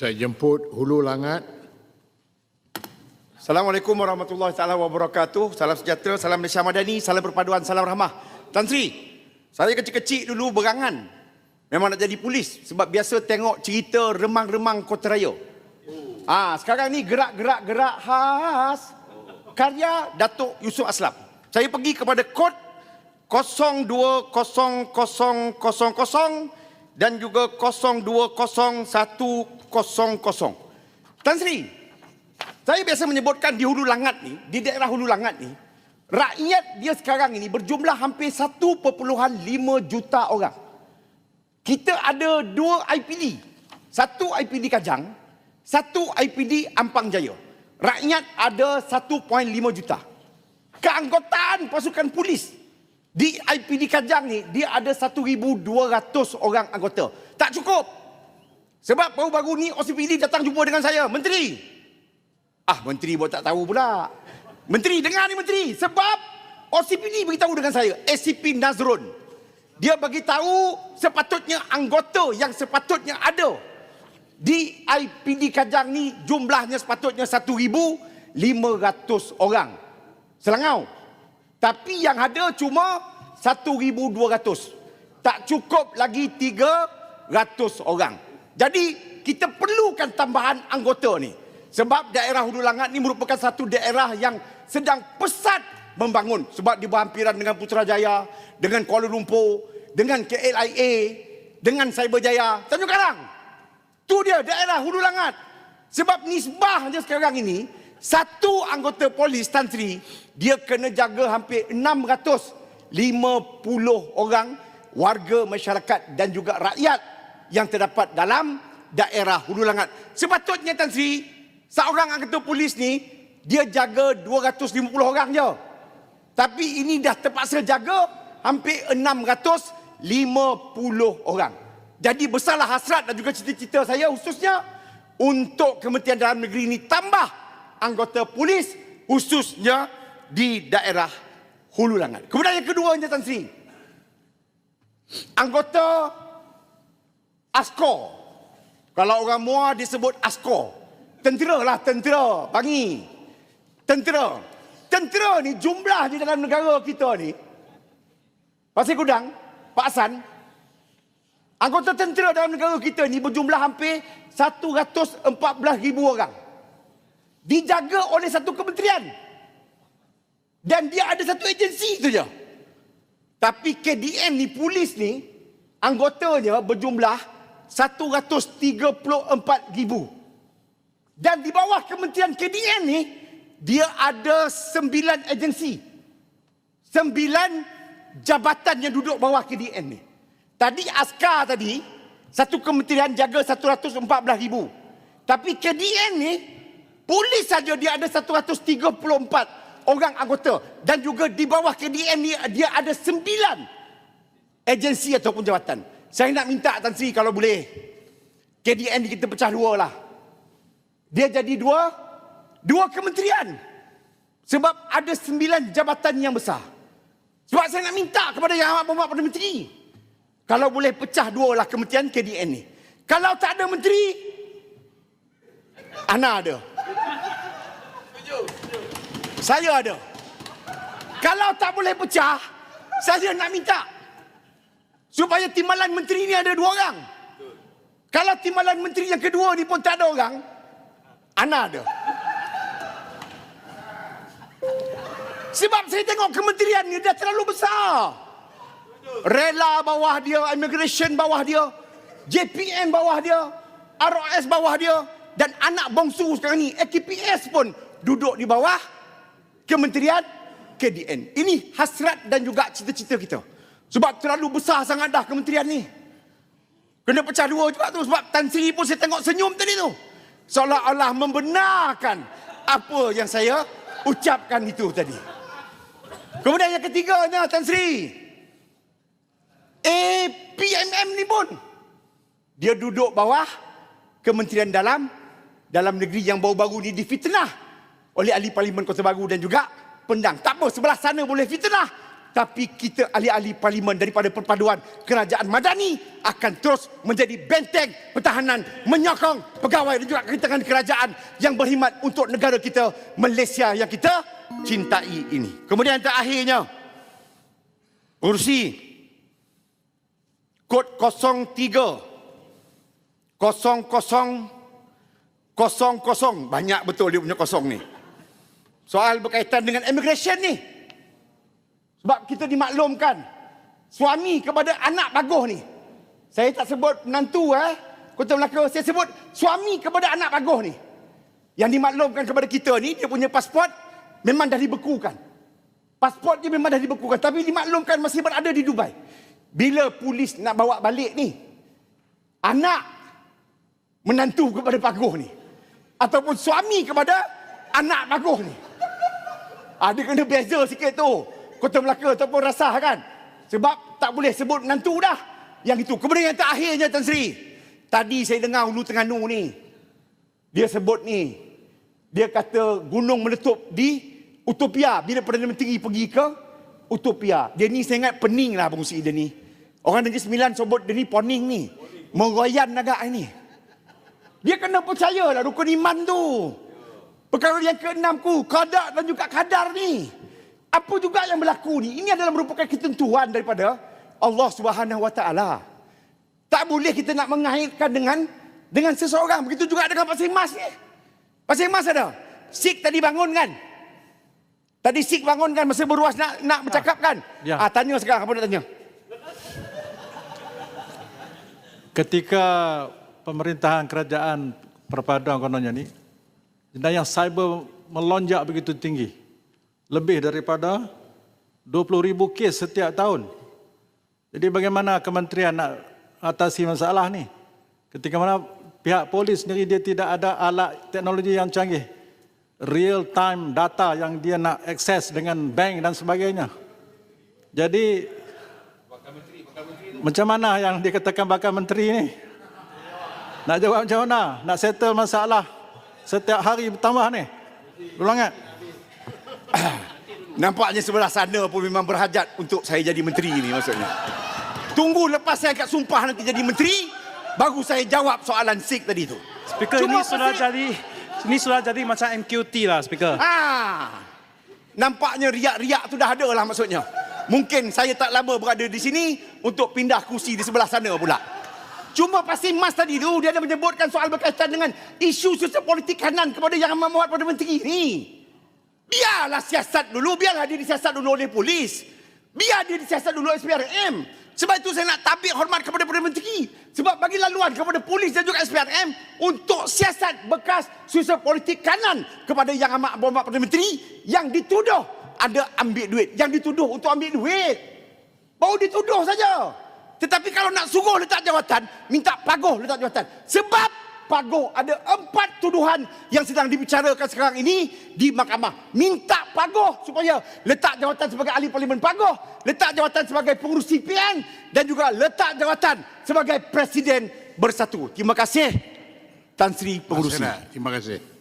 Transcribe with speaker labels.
Speaker 1: Saya jemput Hulu Langat.
Speaker 2: Assalamualaikum warahmatullahi taala wabarakatuh. Salam sejahtera, salam Malaysia Madani, salam perpaduan, salam rahmah. Tan Sri, saya kecil-kecil dulu berangan. Memang nak jadi polis sebab biasa tengok cerita remang-remang kota raya. Ah, sekarang ni gerak-gerak-gerak khas karya Datuk Yusuf Aslam. Saya pergi kepada kod 020000 dan juga 020100. Tan Sri, saya biasa menyebutkan di Hulu Langat ni, di daerah Hulu Langat ni, rakyat dia sekarang ini berjumlah hampir 1.5 juta orang. Kita ada dua IPD. Satu IPD Kajang, satu IPD Ampang Jaya. Rakyat ada 1.5 juta. Keanggotaan pasukan polis di IPD Kajang ni dia ada 1,200 orang anggota. Tak cukup. Sebab baru-baru ni OCPD datang jumpa dengan saya. Menteri, Ah, menteri buat tak tahu pula. Menteri, dengar ni menteri. Sebab OCPD beritahu dengan saya, ACP Nazrun. Dia bagi tahu sepatutnya anggota yang sepatutnya ada di IPD Kajang ni jumlahnya sepatutnya 1,500 orang. Selangau. Tapi yang ada cuma 1,200. Tak cukup lagi 300 orang. Jadi kita perlukan tambahan anggota ni. Sebab daerah Hulu Langat ni merupakan satu daerah yang sedang pesat membangun. Sebab di berhampiran dengan Putrajaya, dengan Kuala Lumpur, dengan KLIA, dengan Cyberjaya, Tanjung Karang. Tu dia daerah Hulu Langat. Sebab nisbahnya sekarang ini, satu anggota polis Tan Sri, dia kena jaga hampir 650 orang warga masyarakat dan juga rakyat yang terdapat dalam daerah Hulu Langat. Sepatutnya Tan Sri, seorang anggota polis ni, dia jaga 250 orang je. Tapi ini dah terpaksa jaga hampir 650 orang. Jadi besarlah hasrat dan juga cita-cita saya khususnya untuk Kementerian Dalam Negeri ini tambah anggota polis khususnya di daerah Hulu Langat. Kemudian yang kedua Tan Sri. Anggota ASKO. Kalau orang Muar disebut ASKO. Tentera lah tentera. Bangi. Tentera. Tentera ni jumlah di dalam negara kita ni. Pasir Gudang, Pak Hasan. Anggota tentera dalam negara kita ni berjumlah hampir 114 ribu orang. Dijaga oleh satu kementerian. Dan dia ada satu agensi saja. Tapi KDN ni, polis ni, anggotanya berjumlah 134 ribu. Dan di bawah kementerian KDN ni, dia ada sembilan agensi. Sembilan jabatan yang duduk bawah KDN ni. Tadi askar tadi, satu kementerian jaga 114 ribu. Tapi KDN ni, polis saja dia ada 134 orang anggota. Dan juga di bawah KDN ni, dia ada sembilan agensi ataupun jabatan. Saya nak minta Tan Sri kalau boleh. Ni kita pecah dua lah. Dia jadi dua, dua kementerian. Sebab ada sembilan jabatan yang besar. Sebab saya nak minta kepada Yang Amat Berhormat Perdana Menteri. Kalau boleh pecah dua lah kementerian KDN ni. Kalau tak ada menteri, Ana ada. Saya ada. Kalau tak boleh pecah, saya nak minta. Supaya timbalan menteri ni ada dua orang. Kalau timbalan menteri yang kedua ni pun tak ada orang, Ana ada. Sebab saya tengok kementerian ni dah terlalu besar. Rela bawah dia, immigration bawah dia, JPN bawah dia, ROS bawah dia dan anak bongsu sekarang ni AKPS pun duduk di bawah kementerian KDN. Ini hasrat dan juga cita-cita kita. Sebab terlalu besar sangat dah kementerian ni. Kena pecah dua juga tu sebab Tan Sri pun saya tengok senyum tadi tu. Seolah-olah membenarkan apa yang saya ucapkan itu tadi. Kemudian yang ketiganya Tan Sri. APMM ni pun. Dia duduk bawah Kementerian Dalam dalam negeri yang baru-baru ni difitnah oleh ahli parlimen Kota Baru dan juga pendang. Tak apa, sebelah sana boleh fitnah. tapi kita ahli-ahli parlimen daripada perpaduan kerajaan madani akan terus menjadi benteng pertahanan menyokong pegawai dan juga ketengan kerajaan yang berkhidmat untuk negara kita Malaysia yang kita cintai ini. Kemudian terakhirnya kursi kod 03 00 00 banyak betul dia punya kosong ni. Soal berkaitan dengan immigration ni. Sebab kita dimaklumkan suami kepada anak bagus ni. Saya tak sebut menantu eh. Kota Melaka saya sebut suami kepada anak bagus ni. Yang dimaklumkan kepada kita ni dia punya pasport memang dah dibekukan. Pasport dia memang dah dibekukan tapi dimaklumkan masih berada di Dubai. Bila polis nak bawa balik ni anak menantu kepada bagus ni ataupun suami kepada anak bagus ni. Ah, dia kena beza sikit tu. Kota Melaka ataupun rasah kan. Sebab tak boleh sebut menantu dah. Yang itu. Kemudian yang terakhirnya Tan Sri. Tadi saya dengar Hulu Terengganu ni. Dia sebut ni. Dia kata gunung meletup di Utopia. Bila Perdana Menteri pergi ke Utopia. Dia ni saya ingat pening lah fungsi dia ni. Orang Negeri Sembilan sebut dia ni poning ni. Meroyan agak ni. Dia kena percaya lah rukun iman tu. Perkara yang keenam ku, kadar dan juga kadar ni. Apa juga yang berlaku ni? Ini adalah merupakan ketentuan daripada Allah Subhanahu Wa Taala. Tak boleh kita nak mengaitkan dengan dengan seseorang. Begitu juga dengan Pasir Mas ni. Pasir Mas ada. Sik tadi bangun kan? Tadi Sik bangun kan masa beruas nak nak bercakap kan?
Speaker 3: Ya.
Speaker 2: Ah, tanya sekarang apa nak tanya?
Speaker 3: Ketika pemerintahan kerajaan perpaduan kononnya ni, jenayah cyber melonjak begitu tinggi. Lebih daripada 20 ribu kes setiap tahun. Jadi bagaimana kementerian nak atasi masalah ni? Ketika mana pihak polis sendiri dia tidak ada alat teknologi yang canggih. Real time data yang dia nak akses dengan bank dan sebagainya. Jadi macam mana yang dikatakan bakal menteri ni? Nak jawab macam mana? Nak settle masalah setiap hari bertambah ni? Ulangan.
Speaker 2: Nampaknya sebelah sana pun memang berhajat untuk saya jadi menteri ni maksudnya. Tunggu lepas saya kat sumpah nanti jadi menteri, baru saya jawab soalan SIK tadi tu.
Speaker 4: Speaker
Speaker 2: Cuma
Speaker 4: ini sudah
Speaker 2: pasal-
Speaker 4: jadi ini sudah jadi macam MQT lah speaker.
Speaker 2: Ah, nampaknya riak-riak tu dah ada lah maksudnya. Mungkin saya tak lama berada di sini untuk pindah kursi di sebelah sana pula. Cuma pasti Mas tadi tu dia ada menyebutkan soal berkaitan dengan isu sosial politik kanan kepada yang amat muat Perdana Menteri ni. Biarlah siasat dulu, biarlah dia disiasat dulu oleh polis. Biar dia disiasat dulu oleh SPRM. Sebab itu saya nak tabik hormat kepada Perdana Menteri. Sebab bagi laluan kepada polis dan juga SPRM untuk siasat bekas sosial politik kanan kepada yang amat berhormat Perdana Menteri yang dituduh ada ambil duit. Yang dituduh untuk ambil duit. Baru dituduh saja. Tetapi kalau nak suruh letak jawatan, minta pagoh letak jawatan. Sebab pagoh ada empat tuduhan yang sedang dibicarakan sekarang ini di mahkamah. Minta pagoh supaya letak jawatan sebagai ahli parlimen pagoh, letak jawatan sebagai pengurus CPN dan juga letak jawatan sebagai presiden bersatu. Terima kasih Tan Sri Pengurusi.
Speaker 1: Terima kasih.